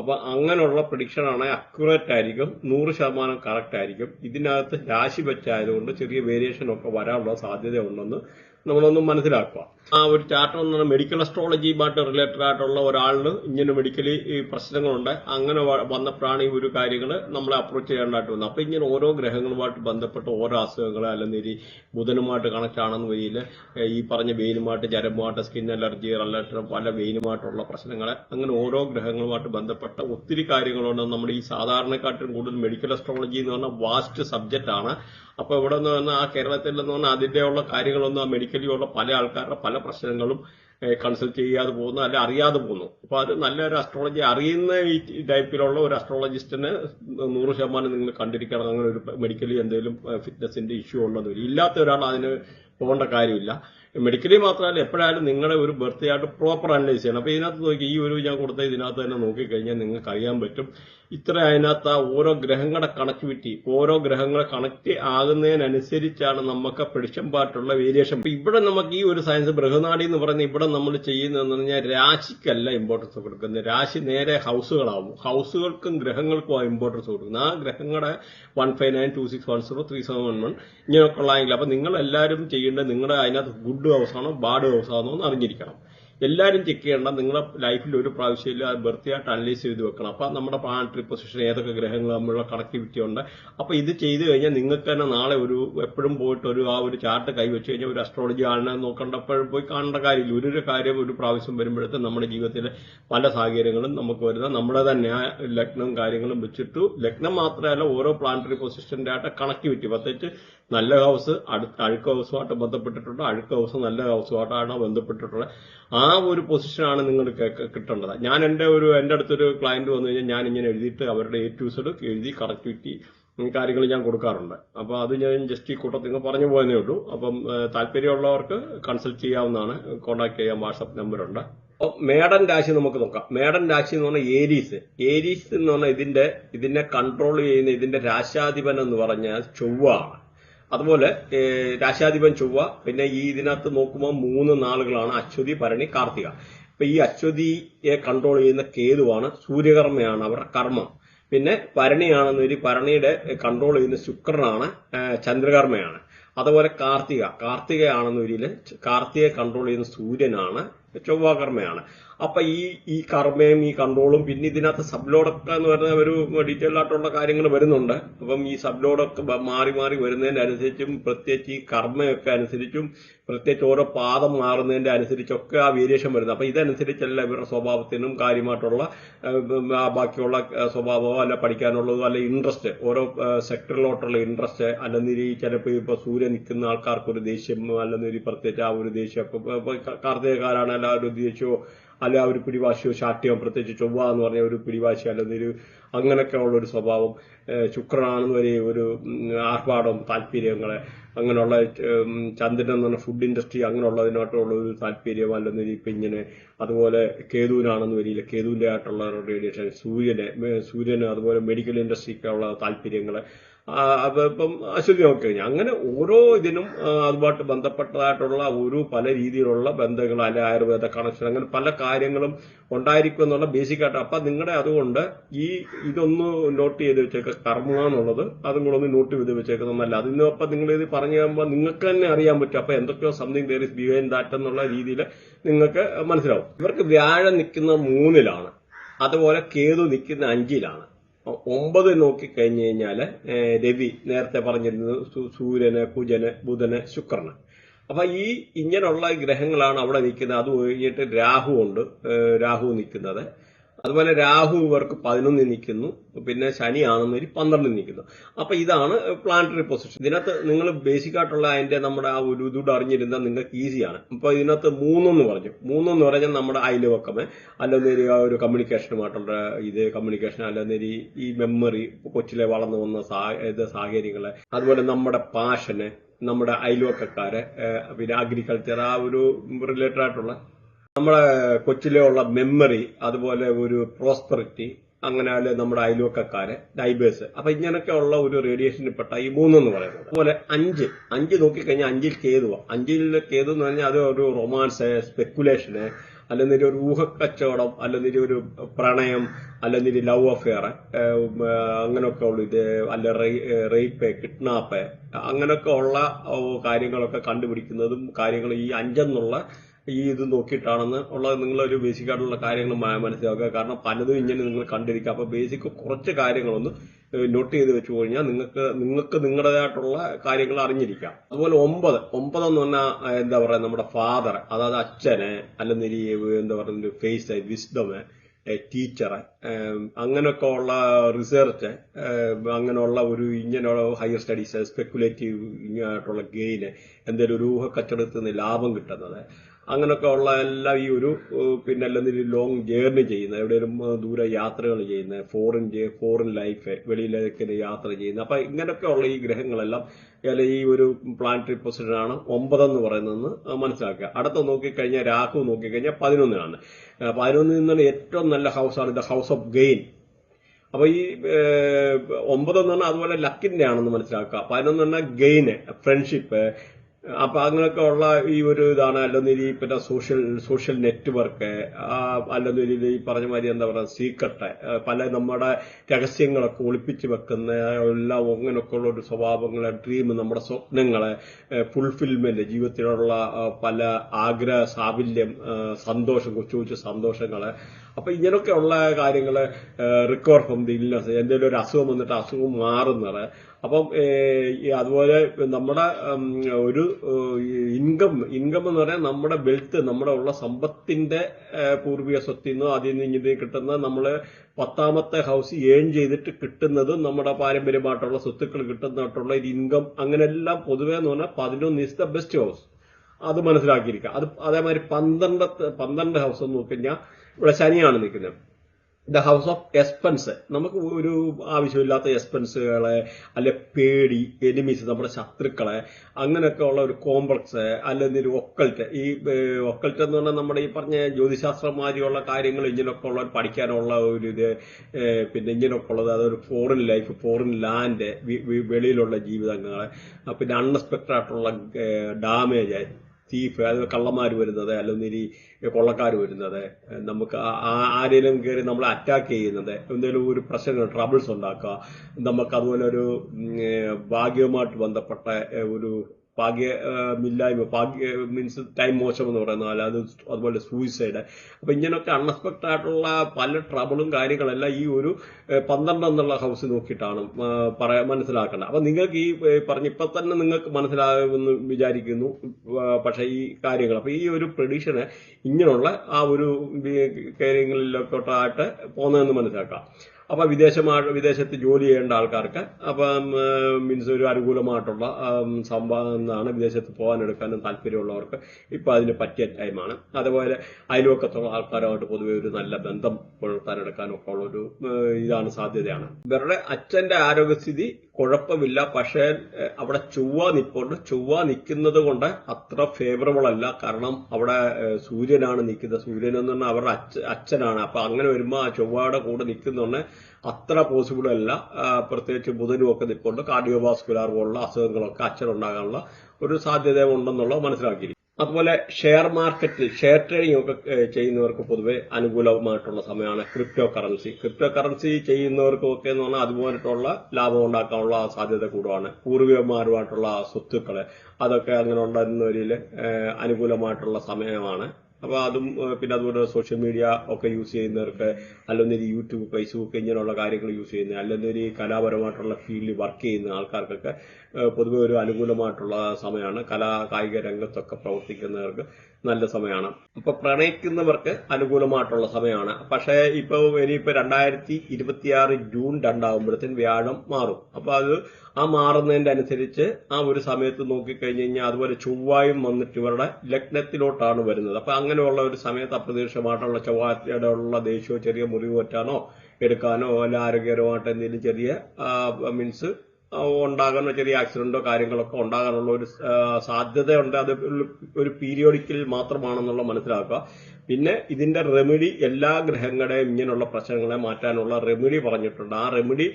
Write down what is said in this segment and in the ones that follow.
അപ്പൊ അങ്ങനെയുള്ള പ്രഡിക്ഷൻ ആണെങ്കിൽ അക്യുറേറ്റ് ആയിരിക്കും നൂറ് ശതമാനം കറക്റ്റ് ആയിരിക്കും. ഇതിനകത്ത് രാശി വെച്ചായതുകൊണ്ട് ചെറിയ വേരിയേഷൻ ഒക്കെ വരാനുള്ള സാധ്യത ഉണ്ടെന്ന് നമ്മളൊന്ന് മനസ്സിലാക്കുക. ആ ഒരു ചാർട്ട് എന്ന് പറഞ്ഞാൽ മെഡിക്കൽ അസ്ട്രോളജിയുമായിട്ട് റിലേറ്റഡ് ആയിട്ടുള്ള ഒരാളിന് ഇങ്ങനെ മെഡിക്കലി ഈ പ്രശ്നങ്ങളുണ്ട്. അങ്ങനെ വന്നപ്പോഴാണ് ഈ ഒരു കാര്യങ്ങൾ നമ്മളെ അപ്രോച്ച് ചെയ്യേണ്ടതായിട്ട് വന്നത് അപ്പോൾ ഇങ്ങനെ ഓരോ ഗ്രഹങ്ങളുമായിട്ട് ബന്ധപ്പെട്ട ഓരോ അസുഖങ്ങൾ അല്ലെങ്കിൽ ഈ ബുധനുമായിട്ട് കണക്ട് ആണെന്ന് വരിയിൽ ഈ പറഞ്ഞ വെയിലുമായിട്ട് ജരമായിട്ട് സ്കിൻ അലർജി റിലേറ്റഡ് പല വെയിലുമായിട്ടുള്ള പ്രശ്നങ്ങൾ അങ്ങനെ ഓരോ ഗ്രഹങ്ങളുമായിട്ട് ബന്ധപ്പെട്ട ഒത്തിരി കാര്യങ്ങളുണ്ട്. നമ്മുടെ ഈ സാധാരണക്കാട്ടിലും കൂടുതൽ മെഡിക്കൽ അസ്ട്രോളജി എന്ന് പറഞ്ഞാൽ വാസ്റ്റ് സബ്ജക്റ്റ് ആണ്. അപ്പൊ ഇവിടെ നിന്ന് പറഞ്ഞാൽ ആ കേരളത്തിൽ നിന്ന് പറഞ്ഞാൽ അതിന്റെയുള്ള കാര്യങ്ങളൊന്നും ആ മെഡിക്കലിയുള്ള പല ആൾക്കാരുടെ പല പ്രശ്നങ്ങളും കൺസൾട്ട് ചെയ്യാതെ പോകുന്നു അല്ല അറിയാതെ പോകുന്നു. അപ്പൊ അത് നല്ലൊരു അസ്ട്രോളജി അറിയുന്ന ഈ ടൈപ്പിലുള്ള ഒരു അസ്ട്രോളജിസ്റ്റിന് നൂറ് ശതമാനം നിങ്ങൾ കണ്ടിരിക്കണം. അങ്ങനെ ഒരു മെഡിക്കലി എന്തെങ്കിലും ഫിറ്റ്നസിന്റെ ഇഷ്യൂ ഉള്ളത് ഇല്ലാത്ത ഒരാൾ അതിന് പോകേണ്ട കാര്യമില്ല. മെഡിക്കലി മാത്രമല്ല എപ്പോഴായാലും നിങ്ങളെ ഒരു ബർത്ത് ആയിട്ട് പ്രോപ്പർ അനലൈസ് ചെയ്യണം. അപ്പൊ ഇതിനകത്ത് നോക്കി ഈ ഒരു ഞാൻ കൊടുത്ത ഇതിനകത്ത് തന്നെ നോക്കിക്കഴിഞ്ഞാൽ നിങ്ങൾക്ക് അറിയാൻ പറ്റും. ഇത്ര അതിനകത്ത് ആ ഓരോ ഗ്രഹങ്ങളുടെ കണക്ടിവിറ്റി ഓരോ ഗ്രഹങ്ങളെ കണക്ട് ആകുന്നതിനനുസരിച്ചാണ് നമുക്ക് പ്രഡിക്ഷൻ പാർട്ടുള്ള വേരിയേഷൻ ഇവിടെ നമുക്ക് ഈ ഒരു സയൻസ് ബൃഹനാടി എന്ന് പറയുന്ന ഇവിടെ നമ്മൾ ചെയ്യുന്നതെന്ന് പറഞ്ഞാൽ രാശിക്കല്ല ഇമ്പോർട്ടൻസ് കൊടുക്കുന്നത്. രാശി നേരെ ഹൗസുകളാവും. ഹൗസുകൾക്കും ഗ്രഹങ്ങൾക്കും ആ ഇമ്പോർട്ടൻസ് കൊടുക്കുന്നത്. ആ ഗ്രഹങ്ങളുടെ one five nine two six one zero three seven one one ഇങ്ങനെയൊക്കെ ഉള്ളതെങ്കിൽ അപ്പൊ നിങ്ങൾ എല്ലാവരും ചെയ്യേണ്ടത് നിങ്ങളുടെ അതിനകത്ത് ഗുഡ് ഹൗസ് ആണോ ബാഡ് ഹൗസ് ആണോ എന്ന് അറിഞ്ഞിരിക്കണം. എല്ലാവരും ചെക്ക് ചെയ്യേണ്ട നിങ്ങളുടെ ലൈഫിൽ ഒരു പ്രാവശ്യമില്ല വൃത്തിയായിട്ട് അനലൈസ് ചെയ്ത് വെക്കണം. അപ്പൊ നമ്മുടെ പ്ലാനറ്ററി പൊസിഷൻ ഏതൊക്കെ ഗ്രഹങ്ങൾ തമ്മിലുള്ള കണക്ടിവിറ്റി ഉണ്ട്. അപ്പൊ ഇത് ചെയ്തു കഴിഞ്ഞാൽ നിങ്ങൾക്ക് തന്നെ നാളെ ഒരു എപ്പോഴും പോയിട്ട് ഒരു ആ ഒരു ചാർട്ട് കൈവച്ച് കഴിഞ്ഞാൽ ഒരു അസ്ട്രോളജി ആളിനെ നോക്കേണ്ടപ്പോഴും പോയി കാണേണ്ട കാര്യമില്ല. ഒരു ഒരു കാര്യം ഒരു പ്രാവശ്യം വരുമ്പോഴത്തെ നമ്മുടെ ജീവിതത്തിലെ പല സാഹചര്യങ്ങളും നമുക്ക് വരുന്ന നമ്മുടെ തന്നെ ആ ലഗ്നം കാര്യങ്ങളും വെച്ചിട്ട് ലഗ്നം മാത്രമല്ല ഓരോ പ്ലാനറ്ററി പൊസിഷന്റെ ആയിട്ട് കണക്ടിവിറ്റി പ്രത്യേകിച്ച് നല്ല ഹൗസ് അഴുക്ക ഹൗസുമായിട്ട് ബന്ധപ്പെട്ടിട്ടുണ്ട്. അഴുക്ക ഹൗസ് നല്ല ഹൗസുമായിട്ടാണ് ബന്ധപ്പെട്ടിട്ടുള്ളത്. ആ ഒരു പൊസിഷനാണ് നിങ്ങൾ കിട്ടേണ്ടത്. ഞാൻ എന്റെ ഒരു എന്റെ അടുത്തൊരു ക്ലയന്റ് വന്നു കഴിഞ്ഞാൽ ഞാൻ ഇങ്ങനെ എഴുതിയിട്ട് അവരുടെ എ ടു സെഡ് എഴുതി കറക്റ്റിവിറ്റി കാര്യങ്ങൾ ഞാൻ കൊടുക്കാറുണ്ട്. അപ്പോൾ അത് ഞാൻ ജസ്റ്റ് ഈ കൂട്ടത്തിൽ പറഞ്ഞു പോയതേ ഉള്ളൂ. അപ്പം താല്പര്യമുള്ളവർക്ക് കൺസൾട്ട് ചെയ്യാവുന്നതാണ്. കോൺടാക്ട് ചെയ്യാൻ വാട്സപ്പ് നമ്പറുണ്ട് അപ്പോൾ മേഡൻ രാശി നമുക്ക് നോക്കാം. മേഡൻ രാശി എന്ന് പറഞ്ഞാൽ ഏരീസ് ഏരീസ് എന്ന് പറഞ്ഞാൽ ഇതിന്റെ ഇതിനെ കൺട്രോൾ ചെയ്യുന്ന ഇതിന്റെ രാശാധിപൻ എന്ന് പറഞ്ഞാൽ ചൊവ്വയാണ് അതുപോലെ രാശാധിപൻ ചൊവ്വ പിന്നെ ഈ ഇതിനകത്ത് നോക്കുമ്പോൾ മൂന്ന് നാളുകളാണ് അശ്വതി ഭരണി കാർത്തിക. അപ്പൊ ഈ അശ്വതിയെ കൺട്രോൾ ചെയ്യുന്ന കേതുവാണ് സൂര്യകർമ്മയാണ് അവരുടെ കർമ്മം. പിന്നെ ഭരണിയാണെന്ന് ഒരു ഭരണിയുടെ കൺട്രോൾ ചെയ്യുന്ന ശുക്രനാണ് ചന്ദ്രകർമ്മയാണ്. അതുപോലെ കാർത്തിക. കാർത്തികയാണെന്ന് കാർത്തികയെ കൺട്രോൾ ചെയ്യുന്ന സൂര്യനാണ് ചൊവ്വാകർമ്മയാണ് അപ്പൊ ഈ ഈ കർമ്മയും ഈ കൺട്രോളും പിന്നെ ഇതിനകത്ത് സബ്ലോഡൊക്കെ എന്ന് പറഞ്ഞ ഒരു ഡീറ്റെയിൽ ആയിട്ടുള്ള കാര്യങ്ങൾ വരുന്നുണ്ട്. അപ്പം ഈ സബ്ലോഡൊക്കെ മാറി മാറി മാറി വരുന്നതിനനുസരിച്ചും പ്രത്യേകിച്ച് ഈ കർമ്മയൊക്കെ അനുസരിച്ചും പ്രത്യേകിച്ച് ഓരോ പാദം മാറുന്നതിന്റെ അനുസരിച്ചൊക്കെ ആ വേരിയേഷൻ വരുന്നത്. അപ്പൊ ഇതനുസരിച്ചല്ല ഇവരുടെ സ്വഭാവത്തിനും കാര്യമായിട്ടുള്ള ബാക്കിയുള്ള സ്വഭാവമോ അല്ല പഠിക്കാനുള്ളതോ അല്ല ഇൻട്രസ്റ്റ് ഓരോ സെക്ടറിലോട്ടുള്ള ഇൻട്രസ്റ്റ് അല്ലെങ്കിൽ ഈ ചിലപ്പോൾ ഇപ്പൊ സൂര്യൻ നിൽക്കുന്ന ആൾക്കാർക്ക് ഒരു ദേഷ്യം അല്ലെങ്കിൽ പ്രത്യേകിച്ച് ആ ഒരു ദേഷ്യം കാർത്തികക്കാരാണ് എല്ലാവരും ദേഷ്യമോ അല്ല ഒരു പിടിവാശിയോ ശാഠ്യമോ പ്രത്യേകിച്ച് ചൊവ്വ എന്ന് പറഞ്ഞ ഒരു പിടിവാശി അല്ലെങ്കിൽ ഒരു അങ്ങനെയൊക്കെ ഉള്ള ഒരു സ്വഭാവം. ശുക്രനാണെന്ന് വരെ ഒരു ആർഭാടം താല്പര്യങ്ങളെ അങ്ങനെയുള്ള ചന്ദ്രൻ എന്ന് പറഞ്ഞ ഫുഡ് ഇൻഡസ്ട്രി അങ്ങനെയുള്ളതിനോട്ടുള്ള ഒരു താല്പര്യം അല്ലെങ്കിൽ ഇപ്പം ഇങ്ങനെ അതുപോലെ കേതുവിനാണെന്ന് വരില്ല കേതുവിന്റെ ആയിട്ടുള്ള റേഡിയേഷൻ സൂര്യനെ സൂര്യന് അതുപോലെ മെഡിക്കൽ ഇൻഡസ്ട്രിക്കുള്ള താല്പര്യങ്ങൾ ആ, അപ്പൊ അശ്വതി നോക്കി കഴിഞ്ഞാൽ അങ്ങനെ ഓരോ ഇതിനും അതുമായിട്ട് ബന്ധപ്പെട്ടതായിട്ടുള്ള ഒരു പല രീതിയിലുള്ള ബന്ധങ്ങൾ അല്ലെ ആയുർവേദ കണക്ഷൻ അങ്ങനെ പല കാര്യങ്ങളും ഉണ്ടായിരിക്കും എന്നുള്ള ബേസിക് ആയിട്ട്. അപ്പൊ നിങ്ങളുടെ അതുകൊണ്ട് ഈ ഇതൊന്ന് നോട്ട് ചെയ്ത് വെച്ചേക്ക കർമ്മ എന്നുള്ളത് അതും കൂടെ ഒന്ന് നോട്ട് ചെയ്ത് വെച്ചേക്കുന്നതല്ല അതിന് അപ്പൊ നിങ്ങൾ ഇത് പറഞ്ഞു കഴിയുമ്പോൾ നിങ്ങൾക്ക് തന്നെ അറിയാൻ പറ്റും. അപ്പൊ എന്തൊക്കെയോ something there is behind that എന്നുള്ള രീതിയിൽ നിങ്ങൾക്ക് മനസ്സിലാവും. ഇവർക്ക് വ്യാഴം നിൽക്കുന്ന മൂന്നിലാണ്. അതുപോലെ കേതു നിൽക്കുന്ന അഞ്ചിലാണ്. ഒമ്പത് നോക്കി കഴിഞ്ഞു കഴിഞ്ഞാൽ രവി നേരത്തെ പറഞ്ഞിരുന്നത് സൂര്യന് കുജന് ബുധന് ശുക്രന്. അപ്പൊ ഈ ഇങ്ങനെയുള്ള ഗ്രഹങ്ങളാണ് അവിടെ നിൽക്കുന്നത്. അത് കഴിഞ്ഞിട്ട് രാഹു ഉണ്ട്. രാഹു നിൽക്കുന്നത്. അതുപോലെ രാഹു ഇവർക്ക് പതിനൊന്നിൽ നിൽക്കുന്നു. പിന്നെ ശനി ആണെന്ന് ഒരു പന്ത്രണ്ടിൽ നിൽക്കുന്നു. അപ്പൊ ഇതാണ് പ്ലാനറ്ററി പൊസിഷൻ ഇതിനകത്ത് നിങ്ങൾ ബേസിക് ആയിട്ടുള്ള അതിന്റെ നമ്മുടെ ആ ഒരു ഇതുകൂടെ അറിഞ്ഞിരുന്നാൽ നിങ്ങൾക്ക് ഈസിയാണ് അപ്പൊ ഇതിനകത്ത് മൂന്നെന്ന് പറഞ്ഞു. മൂന്നെന്ന് പറഞ്ഞാൽ നമ്മുടെ അയൽവക്കമേ. അല്ലെന്നൊരു ഒരു കമ്മ്യൂണിക്കേഷനുമായിട്ടുള്ള ഇത് കമ്മ്യൂണിക്കേഷൻ അല്ലെന്നൊരു ഈ മെമ്മറി കൊച്ചിലെ വളർന്നു വന്ന സാ ഇത് അതുപോലെ നമ്മുടെ പാഷന് നമ്മുടെ അയൽവക്കക്കാരെ പിന്നെ അഗ്രികൾച്ചർ ആ ഒരു റിലേറ്റഡ് ആയിട്ടുള്ള നമ്മുടെ കൊച്ചിലെ ഉള്ള മെമ്മറി അതുപോലെ ഒരു പ്രോസ്പെറിറ്റി അങ്ങനെ നമ്മുടെ അയൽവക്കക്കാര് ഡൈബേഴ്സ് അപ്പൊ ഇങ്ങനെയൊക്കെ ഉള്ള ഒരു റേഡിയേഷൻ പെട്ട ഈ മൂന്നെന്ന് പറയുന്നത്. അതുപോലെ അഞ്ച്. അഞ്ച് നോക്കിക്കഴിഞ്ഞാൽ അഞ്ചിൽ കേതുവ. അഞ്ചിൽ കേതു എന്ന് പറഞ്ഞാൽ അത് ഒരു റൊമാൻസ് സ്പെക്കുലേഷന് അല്ലെങ്കിൽ ഒരു ഊഹക്കച്ചവടം അല്ലെങ്കിൽ ഒരു പ്രണയം അല്ലെങ്കിൽ ലവ് അഫെയർ അങ്ങനെയൊക്കെ ഉള്ള ഇത് അല്ല റേപ്പ് കിഡ്നാപ്പ് അങ്ങനെയൊക്കെ ഉള്ള കാര്യങ്ങളൊക്കെ കണ്ടുപിടിക്കുന്നതും കാര്യങ്ങൾ ഈ അഞ്ചെന്നുള്ള ഈ ഇത് നോക്കിയിട്ടാണെന്ന് ഉള്ള നിങ്ങളൊരു ബേസിക് ആയിട്ടുള്ള കാര്യങ്ങൾ മനസ്സിലാക്കുക. കാരണം പലതും ഇങ്ങനെ നിങ്ങൾ കണ്ടിരിക്കുക അപ്പൊ ബേസിക് കുറച്ച് കാര്യങ്ങളൊന്ന് നോട്ട് ചെയ്ത് വെച്ചു കഴിഞ്ഞാൽ നിങ്ങൾക്ക് നിങ്ങൾക്ക് നിങ്ങളുടേതായിട്ടുള്ള കാര്യങ്ങൾ അറിഞ്ഞിരിക്കാം. അതുപോലെ ഒമ്പത് ഒമ്പത് എന്ന് പറഞ്ഞാൽ എന്താ പറയാ നമ്മുടെ ഫാദർ അതായത് അച്ഛനെ അല്ലെങ്കിൽ എന്താ പറയുക ഫേസ് വിസ്ഡം ടീച്ചറെ അങ്ങനെയൊക്കെ ഉള്ള റിസർച്ച് അങ്ങനെയുള്ള ഒരു ഇങ്ങനെയുള്ള ഹയർ സ്റ്റഡീസ് സ്പെക്കുലേറ്റീവ് ഇങ്ങനെയായിട്ടുള്ള ഗെയിന് എന്തെങ്കിലും ഒരു ഊഹക്കച്ചടത്തിൽ നിന്ന് ലാഭം കിട്ടുന്നത്. അങ്ങനെയൊക്കെ ഉള്ള എല്ലാം ഈ ഒരു പിന്നെ അല്ലെങ്കിൽ ലോങ് ജേർണി ചെയ്യുന്ന എവിടെയും ദൂരെ യാത്രകൾ ചെയ്യുന്ന ഫോറിൻ ഫോറിൻ ലൈഫ് വെളിയിലേക്ക് യാത്ര ചെയ്യുന്ന അപ്പൊ ഇങ്ങനെയൊക്കെ ഉള്ള ഈ ഗ്രഹങ്ങളെല്ലാം അല്ലെ ഈ ഒരു പ്ലാനറ്ററി പൊസിഷനാണ് ഒമ്പതെന്ന് പറയുന്നതെന്ന് മനസ്സിലാക്കുക. അടുത്ത നോക്കിക്കഴിഞ്ഞാൽ രാഹു നോക്കിക്കഴിഞ്ഞാൽ പതിനൊന്നിനാണ്. പതിനൊന്നിൽ നിന്നാണ് ഏറ്റവും നല്ല ഹൗസാണ് ഇത് ഹൗസ് ഓഫ് ഗെയിൻ അപ്പൊ ഈ ഒമ്പതെന്ന് പറഞ്ഞാൽ അതുപോലെ ലക്കിന്റെ ആണെന്ന് മനസ്സിലാക്കുക. പതിനൊന്ന് പറഞ്ഞാൽ ഗെയിന് ഫ്രണ്ട്ഷിപ്പ് അപ്പൊ അങ്ങനെയൊക്കെ ഉള്ള ഈ ഒരു ഇതാണ് അല്ലെന്നൊരു പിന്നെ സോഷ്യൽ സോഷ്യൽ നെറ്റ്വർക്ക് അല്ലെന്നൊരു ഈ പറഞ്ഞ മാതിരി എന്താ പറയുക സീക്രട്ട് പല നമ്മുടെ രഹസ്യങ്ങളൊക്കെ ഒളിപ്പിച്ചു വെക്കുന്ന എല്ലാം അങ്ങനെയൊക്കെ ഉള്ള ഒരു സ്വഭാവങ്ങൾ ഡ്രീം നമ്മുടെ സ്വപ്നങ്ങൾ ഫുൾഫിൽമെന്റ് ജീവിതത്തിലുള്ള പല ആഗ്രഹ സാഫല്യം സന്തോഷം കൊച്ചു കൊച്ചു സന്തോഷങ്ങൾ അപ്പൊ ഇങ്ങനെയൊക്കെയുള്ള കാര്യങ്ങൾ റിക്കവർ ഫ്രം ദി ഇല്ലസ് എന്തെങ്കിലും ഒരു അസുഖം വന്നിട്ട് അസുഖം മാറുന്നത്. അപ്പം അതുപോലെ നമ്മുടെ ഒരു ഇൻകം ഇൻകം എന്ന് പറയാൻ നമ്മുടെ വെൽത്ത് നമ്മുടെ ഉള്ള സമ്പത്തിന്റെ പൂർവിക സ്വത്തിൽ നിന്നോ അതിൽ നിന്ന് ഇങ്ങനെ കിട്ടുന്ന നമ്മൾ പത്താമത്തെ ഹൗസ് ഏൺ ചെയ്തിട്ട് കിട്ടുന്നതും നമ്മുടെ പാരമ്പര്യമായിട്ടുള്ള സ്വത്തുക്കൾ കിട്ടുന്നതായിട്ടുള്ള ഒരു ഇൻകം അങ്ങനെല്ലാം പൊതുവേ എന്ന് പറഞ്ഞാൽ പതിനൊന്ന് ഇസ് ദ ബെസ്റ്റ് ഹൗസ് അത് മനസ്സിലാക്കിയിരിക്കുക. അത് അതേമാതിരി പന്ത്രണ്ട് പന്ത്രണ്ട് ഹൗസ് എന്ന് നോക്കിക്കഴിഞ്ഞാൽ ഇവിടെ ശനിയാണ് നിൽക്കുന്നത്. ദ ഹൗസ് ഓഫ് എക്സ്പെൻസ് നമുക്ക് ഒരു ആവശ്യമില്ലാത്ത എക്സ്പെൻസുകളെ അല്ലെ പേടി എനിമീസ് നമ്മുടെ ശത്രുക്കളെ അങ്ങനെയൊക്കെ ഉള്ള ഒരു കോംപ്ലക്സ് അല്ലെങ്കിൽ ഒക്കൽറ്റ് ഈ ഒക്കൾട്ട് എന്ന് പറഞ്ഞാൽ നമ്മുടെ ഈ പറഞ്ഞ ജ്യോതിശാസ്ത്രമാതിരിയുള്ള കാര്യങ്ങൾ ഇങ്ങനെയൊക്കെ ഉള്ള പഠിക്കാനുള്ള ഒരു ഇത് പിന്നെ ഇങ്ങനെയൊക്കെ ഉള്ളത്. അതൊരു ഫോറിൻ ലൈഫ് ഫോറിൻ ലാൻഡ് വെളിയിലുള്ള ജീവിതങ്ങൾ പിന്നെ അൺഎക്സ്പെക്റ്റഡ് ആയിട്ടുള്ള ഡാമേജ് തീഫ് അത് കള്ളന്മാർ വരുന്നത് അല്ലെങ്കിൽ കൊള്ളക്കാർ വരുന്നത് നമുക്ക് ആരെങ്കിലും കയറി നമ്മളെ അറ്റാക്ക് ചെയ്യുന്നത് എന്തെങ്കിലും ഒരു പ്രശ്നങ്ങൾ ട്രബിൾസ് ഉണ്ടാക്കുക നമുക്ക് അതുപോലെ ഒരു ഭാഗ്യവുമായിട്ട് ബന്ധപ്പെട്ട ഒരു ഭാഗ്യമില്ലായ്മ ഭാഗ്യ മീൻസ് ടൈം മോശം എന്ന് പറയുന്നത്. അല്ലാതെ അത് അതുപോലെ സൂയിസൈഡ് അപ്പൊ ഇങ്ങനെയൊക്കെ അൺഎക്സ്പെക്ടഡ് ആയിട്ടുള്ള പല ട്രബിളും കാര്യങ്ങളെല്ലാം ഈ ഒരു പന്ത്രണ്ട് എന്നുള്ള ഹൗസ് നോക്കിയിട്ടാണ് പറയാൻ പറയാ മനസ്സിലാക്കേണ്ടത്. അപ്പൊ നിങ്ങൾക്ക് ഈ പറഞ്ഞ ഇപ്പൊ തന്നെ നിങ്ങൾക്ക് മനസ്സിലാകുമെന്ന് വിചാരിക്കുന്നു പക്ഷെ ഈ കാര്യങ്ങൾ. അപ്പൊ ഈ ഒരു പ്രഡിക്ഷന് ഇങ്ങനെയുള്ള ആ ഒരു കാര്യങ്ങളിലൊക്കെ ആയിട്ട് പോകുന്നതെന്ന് മനസ്സിലാക്കാം. അപ്പൊ വിദേശമാ വിദേശത്ത് ജോലി ചെയ്യേണ്ട ആൾക്കാർക്ക് അപ്പം മീൻസ് ഒരു അനുകൂലമായിട്ടുള്ള സംഭവമാണ് വിദേശത്ത് പോകാൻ എടുക്കാനും താല്പര്യമുള്ളവർക്ക് ഇപ്പൊ അതിന് പറ്റിയ ടൈമാണ് അതുപോലെ അയൽവക്കത്തുള്ള ആൾക്കാരുമായിട്ട് പൊതുവെ ഒരു നല്ല ബന്ധം പുലർത്താനെടുക്കാനൊക്കെ ഉള്ളൊരു ഇതാണ് സാധ്യതയാണ്. ഇവരുടെ അച്ഛന്റെ ആരോഗ്യസ്ഥിതി കുഴപ്പമില്ല. പക്ഷേ അവിടെ ചൊവ്വ നിപ്പുണ്ട്. ചൊവ്വ നിൽക്കുന്നത് കൊണ്ട് അത്ര ഫേവറബിൾ അല്ല. കാരണം അവിടെ സൂര്യനാണ് നിൽക്കുന്നത്. സൂര്യൻ എന്ന് പറഞ്ഞാൽ അവരുടെ അച്ഛ അച്ഛനാണ്. അപ്പൊ അങ്ങനെ വരുമ്പോൾ ആ ചൊവ്വയുടെ കൂടെ നിൽക്കുന്നതുകൊണ്ട് അത്ര പോസിബിൾ അല്ല. പ്രത്യേകിച്ച് ബുധനും ഒക്കെ നിൽപ്പുണ്ട് കാർഡിയോവാസ്കുലാർ പോലുള്ള അസുഖങ്ങളൊക്കെ അച്ഛനുണ്ടാകാനുള്ള ഒരു സാധ്യത ഉണ്ടെന്നുള്ളത് മനസ്സിലാക്കിയിരിക്കും അതുപോലെ ഷെയർ മാർക്കറ്റിൽ ഷെയർ ട്രേഡിംഗ് ഒക്കെ ചെയ്യുന്നവർക്ക് പൊതുവെ അനുകൂലമായിട്ടുള്ള സമയമാണ് ക്രിപ്റ്റോ കറൻസി ക്രിപ്റ്റോ കറൻസി ചെയ്യുന്നവർക്കൊക്കെ എന്ന് പറഞ്ഞാൽ അതുപോലെയുള്ള ലാഭം ഉണ്ടാക്കാനുള്ള സാധ്യത കൂടുതലാണ്. പൂർവികന്മാരുമായിട്ടുള്ള സ്വത്തുക്കൾ അതൊക്കെ അങ്ങനെ ഉണ്ടായിരുന്നവരിൽ അനുകൂലമായിട്ടുള്ള സമയമാണ് അപ്പോൾ അതും പിന്നെ അതുപോലെ സോഷ്യൽ മീഡിയ ഒക്കെ യൂസ് ചെയ്യുന്നവർക്ക് അല്ലെങ്കിൽ യൂട്യൂബ് ഫേസ്ബുക്ക് ഇങ്ങനെയുള്ള കാര്യങ്ങൾ യൂസ് ചെയ്യുന്ന ഈ കലാപരമായിട്ടുള്ള ഫീൽഡിൽ വർക്ക് ചെയ്യുന്ന ആൾക്കാർക്കൊക്കെ പൊതുവെ ഒരു അനുകൂലമായിട്ടുള്ള സമയമാണ് കലാ കായിക രംഗത്തൊക്കെ പ്രവർത്തിക്കുന്നവർക്ക് നല്ല സമയമാണ്. അപ്പൊ പ്രണയിക്കുന്നവർക്ക് അനുകൂലമായിട്ടുള്ള സമയമാണ്. പക്ഷേ ഇപ്പൊ ഇനിയിപ്പോ രണ്ടായിരത്തി ഇരുപത്തിയാറ് ജൂൺ രണ്ടാകുമ്പോഴത്തേന് വ്യാഴം മാറും. അപ്പൊ അത് ആ മാറുന്നതിന്റെ അനുസരിച്ച് ആ ഒരു സമയത്ത് നോക്കിക്കഴിഞ്ഞ് കഴിഞ്ഞാൽ അതുപോലെ ചൊവ്വായും വന്നിട്ട് ഇവരുടെ ലഗ്നത്തിലോട്ടാണ് വരുന്നത്. അപ്പൊ അങ്ങനെയുള്ള ഒരു സമയത്ത് അപ്രതീക്ഷിതമായിട്ടുള്ള ചൊവ്വാറ്റയുടെ ഉള്ള ദേഷ്യമോ ചെറിയ മുറിവ് പറ്റാനോ എടുക്കാനോ അല്ല ആരോഗ്യകരമായിട്ട് എന്തെങ്കിലും ചെറിയ മീൻസ് ഉണ്ടാകുന്ന ചെറിയ ആക്സിഡന്റോ കാര്യങ്ങളൊക്കെ ഉണ്ടാകാനുള്ള ഒരു സാധ്യതയുണ്ട്. അത് ഒരു പീരിയോഡിക്കൽ മാത്രമാണെന്നുള്ള മനസ്സിലാക്കുക. പിന്നെ ഇതിന്റെ റെമഡി എല്ലാ ഗ്രഹങ്ങളുടെയും ഇങ്ങനെയുള്ള പ്രശ്നങ്ങളെ മാറ്റാനുള്ള റെമഡി പറഞ്ഞിട്ടുണ്ട്. ആ റെമഡി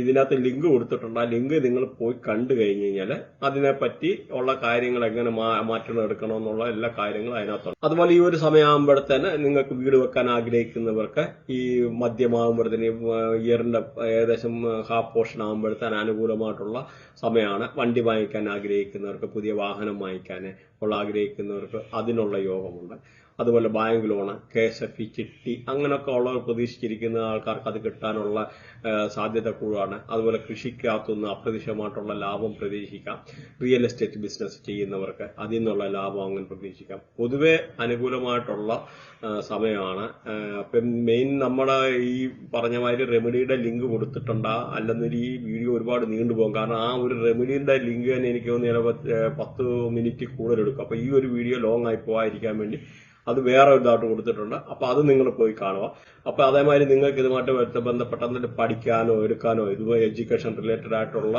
ഇതിനകത്ത് ലിങ്ക് കൊടുത്തിട്ടുണ്ട്. ആ ലിങ്ക് നിങ്ങൾ പോയി കണ്ടു കഴിഞ്ഞു കഴിഞ്ഞാൽ അതിനെപ്പറ്റി ഉള്ള കാര്യങ്ങൾ എങ്ങനെ മാറ്റണം എടുക്കണം എന്നുള്ള എല്ലാ കാര്യങ്ങളും അതിനകത്തുണ്ട്. അതുപോലെ ഈ ഒരു സമയമാകുമ്പോഴത്തേന് നിങ്ങൾക്ക് വീട് വെക്കാൻ ആഗ്രഹിക്കുന്നവർക്ക് ഈ മദ്യമാകുമ്പോഴത്തേന് ഇയറിന്റെ ഏകദേശം ഹാഫ് പോർഷൻ ആകുമ്പോഴത്തേന് അനുകൂലമായിട്ടുള്ള സമയമാണ് വണ്ടി വാങ്ങിക്കാൻ ആഗ്രഹിക്കുന്നവർക്ക് പുതിയ വാഹനം വാങ്ങിക്കാൻ ഉള്ള ആഗ്രഹിക്കുന്നവർക്ക് അതിനുള്ള യോഗമുണ്ട്. അതുപോലെ bank loan K S F E ചിട്ടി അങ്ങനെയൊക്കെ ഉള്ളവർ പ്രതീക്ഷിച്ചിരിക്കുന്ന ആൾക്കാർക്ക് അത് കിട്ടാനുള്ള സാധ്യത കൂടുതലാണ്. അതുപോലെ കൃഷിക്കകത്തുനിന്ന് അപ്രതീക്ഷിതമായിട്ടുള്ള ലാഭം പ്രതീക്ഷിക്കാം. റിയൽ എസ്റ്റേറ്റ് ബിസിനസ് ചെയ്യുന്നവർക്ക് അതിൽ നിന്നുള്ള ലാഭം അങ്ങനെ പ്രതീക്ഷിക്കാം. പൊതുവെ അനുകൂലമായിട്ടുള്ള സമയമാണ്. മെയിൻ നമ്മുടെ ഈ പറഞ്ഞ മാതിരി റെമഡിയുടെ ലിങ്ക് കൊടുത്തിട്ടുണ്ട്? അല്ലെന്നൊരു ഈ വീഡിയോ ഒരുപാട് നീണ്ടുപോകും കാരണം ആ ഒരു റെമഡിയുടെ ലിങ്ക് തന്നെ എനിക്ക് തോന്നുന്നു ചിലപ്പോൾ പത്ത് മിനിറ്റ് കൂടുതൽ എടുക്കും. അപ്പോൾ ഈ ഒരു വീഡിയോ ലോങ് ആയി പോകാതിരിക്കാൻ വേണ്ടി അത് വേറെ ഒരു ഇതായിട്ട് കൊടുത്തിട്ടുണ്ട്. അപ്പൊ അത് നിങ്ങൾ പോയി കാണുക. അപ്പൊ അതേമാതിരി നിങ്ങൾക്ക് ഇതുമായിട്ട് ബന്ധ- ബന്ധപ്പെട്ട പഠിക്കാനോ എടുക്കാനോ ഇതുപോലെ എഡ്യൂക്കേഷൻ റിലേറ്റഡ് ആയിട്ടുള്ള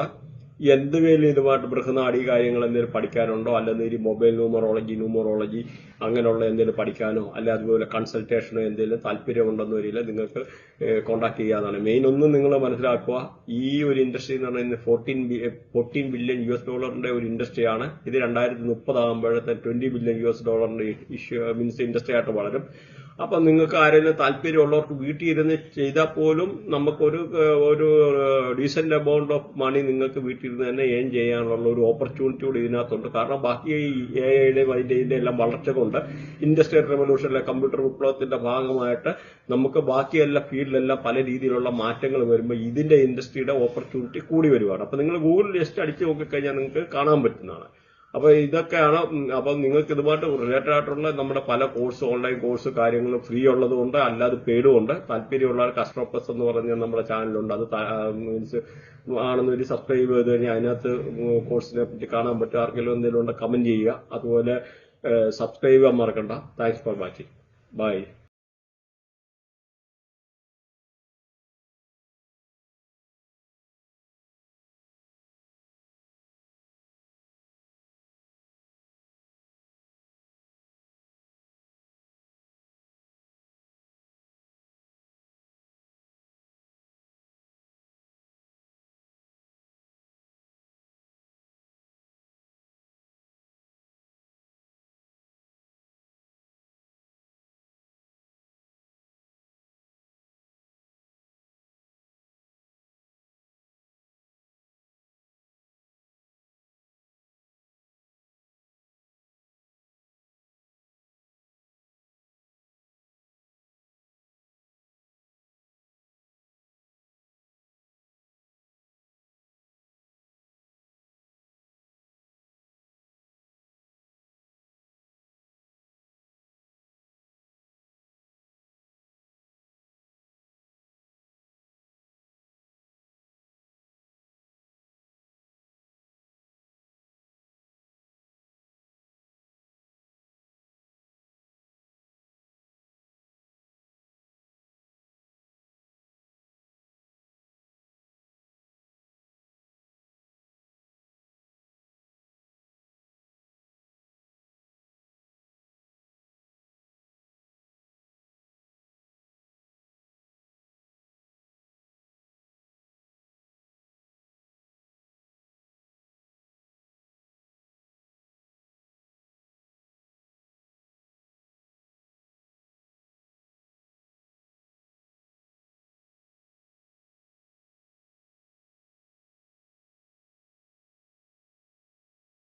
എന്തെങ്കിലും ഇതുമായിട്ട് ബൃഹനാടി കാര്യങ്ങൾ എന്തെങ്കിലും പഠിക്കാനുണ്ടോ? അല്ലെങ്കിൽ മൊബൈൽ ന്യൂമറോളജി ന്യൂമറോളജി അങ്ങനെയുള്ള എന്തെങ്കിലും പഠിക്കാനോ അല്ലെ അതുപോലെ കൺസൾട്ടേഷനോ എന്തെങ്കിലും താല്പര്യമുണ്ടെന്ന് വരില്ല നിങ്ങൾക്ക് കോൺടാക്ട് ചെയ്യാതാണ് മെയിൻ ഒന്നും നിങ്ങൾ മനസ്സിലാക്കുക ഈ ഒരു ഇൻഡസ്ട്രി എന്ന് പറയുന്നത് fourteen fourteen billion U S ഡോളറിന്റെ ഒരു ഇൻഡസ്ട്രിയാണ് ഇത് രണ്ടായിരത്തി മുപ്പതാകുമ്പോഴത്തെ ട്വന്റി ബില്യൺ യു എസ് ഡോളറിന്റെ ഇഷ്യൂ മീൻസ് ഇൻഡസ്ട്രി ആയിട്ട് വളരും. അപ്പൊ നിങ്ങൾക്ക് ആരെങ്കിലും താല്പര്യമുള്ളവർക്ക് വീട്ടിൽ ഇരുന്ന് ചെയ്താൽ പോലും നമുക്കൊരു ഒരു ഡീസന്റ് എമൗണ്ട് ഓഫ് മണി നിങ്ങൾക്ക് വീട്ടിൽ ഇരുന്ന് തന്നെ ഏൺ ചെയ്യാനുള്ള ഒരു ഓപ്പർച്യൂണിറ്റി കൂടി ഇതിനകത്തുണ്ട്. കാരണം ബാക്കി എ ഐയുടെയും ഇതിന്റെ എല്ലാം വളർച്ച കൊണ്ട് ഇൻഡസ്ട്രിയൽ റെവല്യൂഷനിലെ കമ്പ്യൂട്ടർ വിപ്ലവത്തിന്റെ ഭാഗമായിട്ട് നമുക്ക് ബാക്കിയെല്ലാം ഫീൽഡിലെല്ലാം പല രീതിയിലുള്ള മാറ്റങ്ങൾ വരുമ്പോൾ ഇതിന്റെ ഇൻഡസ്ട്രിയുടെ ഓപ്പർച്യൂണിറ്റി കൂടി വരുവാണ്. അപ്പൊ നിങ്ങൾ ഗൂഗിൾ ജസ്റ്റ് അടിച്ചു നോക്കിക്കഴിഞ്ഞാൽ നിങ്ങൾക്ക് കാണാൻ പറ്റുന്നതാണ്. അപ്പൊ ഇതൊക്കെയാണ് അപ്പൊ നിങ്ങൾക്ക് ഇതുമായിട്ട് റിലേറ്റഡ് ആയിട്ടുള്ള നമ്മുടെ പല കോഴ്സ് ഓൺലൈൻ കോഴ്സ് കാര്യങ്ങൾ ഫ്രീ ഉള്ളതുകൊണ്ട് അല്ലാതെ പേടുമുണ്ട്. താല്പര്യമുള്ള കസ്റ്റമർ പ്ലസ് എന്ന് പറഞ്ഞ നമ്മുടെ ചാനലുണ്ട് അത് മീൻസ് ആണെന്ന് ഒരു സബ്സ്ക്രൈബ് ചെയ്ത് കഴിഞ്ഞാൽ അതിനകത്ത് കോഴ്സിനെ പറ്റി കാണാൻ പറ്റും. ആർക്കെങ്കിലും എന്തെങ്കിലും ഉണ്ടെങ്കിൽ കമന്റ് ചെയ്യുക. അതുപോലെ സബ്സ്ക്രൈബ് ചെയ്യാൻ മറക്കണ്ട. Thanks for watching bye